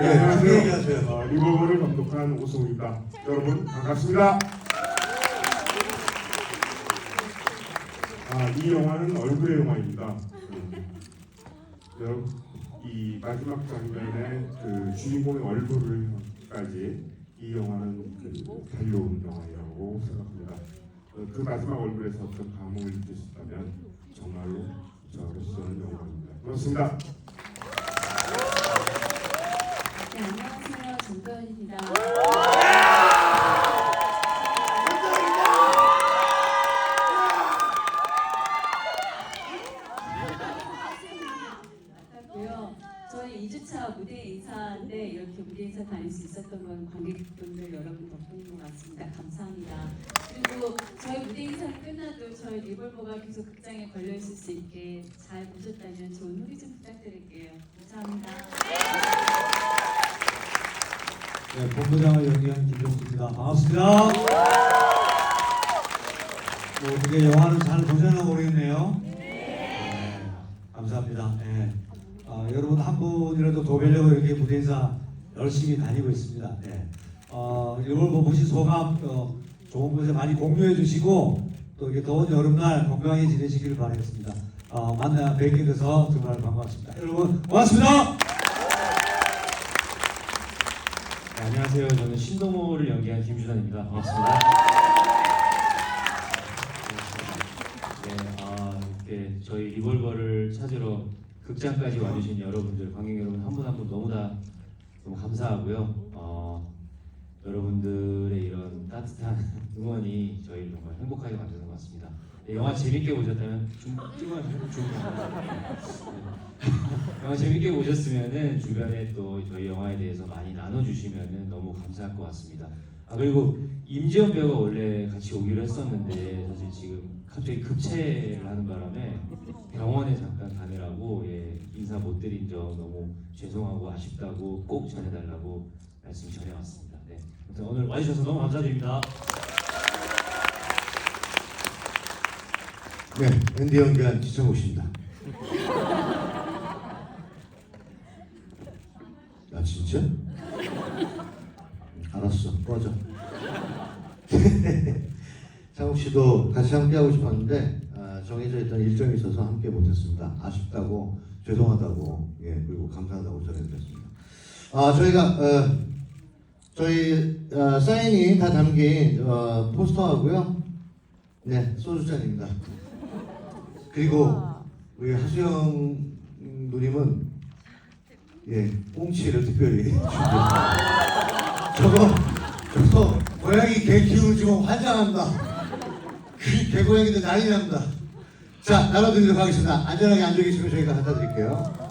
예, 안녕하세요. 어, 리볼버를 감독한 오승우입니다. 여러분 반갑습니다. 아, 이 영화는 얼굴의 영화입니다. 음, 여러분 이 마지막 장면에 그 주인공의 얼굴을까지 이 영화는 그 달려온 영화라고 생각합니다. 어, 그 마지막 얼굴에서 어떤 감흥을 느낄 수 있다면 정말로 저로서는 영광입니다. 고맙습니다. 네, 안녕하세요. 정도연입니다. 고요 저희 2주차 무대 인사인데 이렇게 무대 인사 다닐 수 있었던 건 관객분들 여러분 덕분인 것 같습니다. 감사합니다. 그리고 저희 무대 인사 끝나도 저희 리볼버가 계속 극장에 걸려 있을 수 있게 잘 보셨다면 좋은 후기 좀 부탁드릴게요. 감사합니다. 네, 본부장을 연기한 김종수입니다. 반갑습니다. 뭐 어떻게 영화는 잘 보셨나 모르겠네요. 네, 감사합니다. 네. 어, 여러분 한 분이라도 더 뵈려고 이렇게 무대 인사 열심히 다니고 있습니다. 네. 어, 이걸 뭐 보신 소감 어, 좋은 곳에 많이 공유해 주시고 또 이렇게 더운 여름날 건강히 지내시길 바라겠습니다. 어, 만나 뵙게 돼서 정말 반갑습니다. 여러분 고맙습니다. 네, 안녕하세요. 저는 신동호를 연기한 김준환입니다. 반갑습니다. 네, 아, 이렇게 저희 리볼버를 찾으러 극장까지 와주신 여러분들, 관객 여러분 한 분 한 분 너무 다 너무 감사하고요. 어, 여러분들의 이런 따뜻한 응원이 저희를 정말 행복하게 만드는 것 같습니다. 네, 영화 재밌게 보셨다면 좀 찍어야 좋은 영화 재밌게 보셨으면은 주변에 또 저희 영화에 대해서 많이 나눠주시면은 너무 감사할 것 같습니다. 아 그리고 임지연 배우가 원래 같이 오기로 했었는데 갑자기 급체를 하는 바람에 병원에 잠깐 가느라고 예, 인사 못 드린 점 너무 죄송하고 아쉽다고 꼭 전해달라고 말씀 전해왔습니다. 네, 아무튼 오늘 와주셔서 너무 감사드립니다. 네, 앤디 연기한 지성욱 씨입니다. 아 진짜? 알았어, 꺼져. 창욱 씨도 같이 함께 하고 싶었는데 아, 정해져 있던 일정이 있어서 함께 못했습니다. 아쉽다고, 죄송하다고, 예 그리고 감사하다고 전해드렸습니다. 아 저희가 어, 저희 어, 사인이 다 담긴 어, 포스터하고요. 네, 소주잔입니다. 그리고 우리 하수영 누님은 예 꽁치를 특별히 준비했습니다. 저거 저거 고양이 개 키우는 지금 환장한다. 그 개고양이들 난리 납니다. 자 나눠드리도록 하겠습니다. 안전하게 앉아 계시면 저희가 갖다 드릴게요.